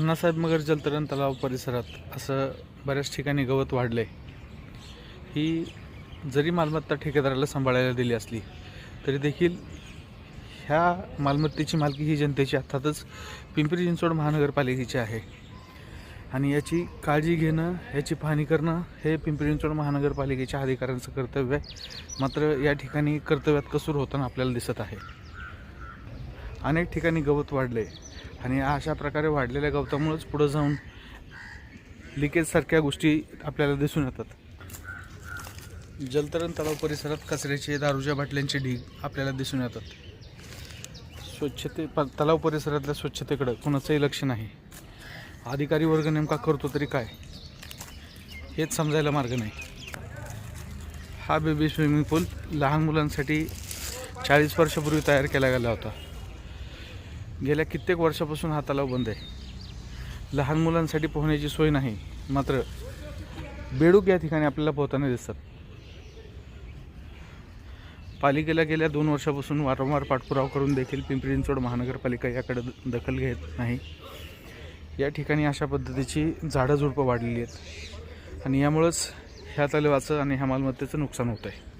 अण्णासाहेब मगर जलतरण तलाव परिसरात असं बऱ्याच ठिकाणी गवत वाढलं आहे ही जरी मालमत्ता ठेकेदाराला सांभाळायला दिली असली तरी देखील ह्या मालमत्तेची मालकी ही जनतेची अर्थातच पिंपरी चिंचवड महानगरपालिकेची आहे. आणि याची काळजी घेणं याची पाहणी करणं हे पिंपरी चिंचवड महानगरपालिकेच्या अधिकाऱ्यांचं कर्तव्य आहे. मात्र या ठिकाणी कर्तव्यात कसूर होताना आपल्याला दिसत आहे. अनेक ठिकाणी गवत वाढले आणि अशा प्रकारे वाढलेल्या गवतामुळेच पुढं जाऊन लिकेजसारख्या गोष्टी आपल्याला दिसून येतात. जलतरण तलाव परिसरात कचऱ्याचे दारूच्या बाटल्यांचे ढीग आपल्याला दिसून येतात. स्वच्छते प तलाव परिसरातल्या स्वच्छतेकडं कोणाचंही लक्ष नाही. अधिकारी वर्ग नेमका करतो तरी काय? हेच समजायला मार्ग नाही. हा बेबी स्विमिंग पूल लहान मुलांसाठी चाळीस वर्षापूर्वी तयार केला गेला होता. गेल्या कित्येक वर्षापासून हा तलाव बंद आहे. लहान मुलांसाठी पोहण्याची सोय नाही मात्र बेडूक या ठिकाणी आपल्याला पोहताना दिसतात. पालिकेला गेल्या दोन वर्षापासून वारंवार पाठपुरावा करून देखील पिंपरी चिंचवड महानगरपालिका याकडे दखल घेत नाही. या ठिकाणी अशा पद्धतीची झाडं झुडपं वाढलेली आहेत. आणि यामुळंच ह्या तलावाचं आणि ह्या मालमत्तेचं नुकसान होत आहे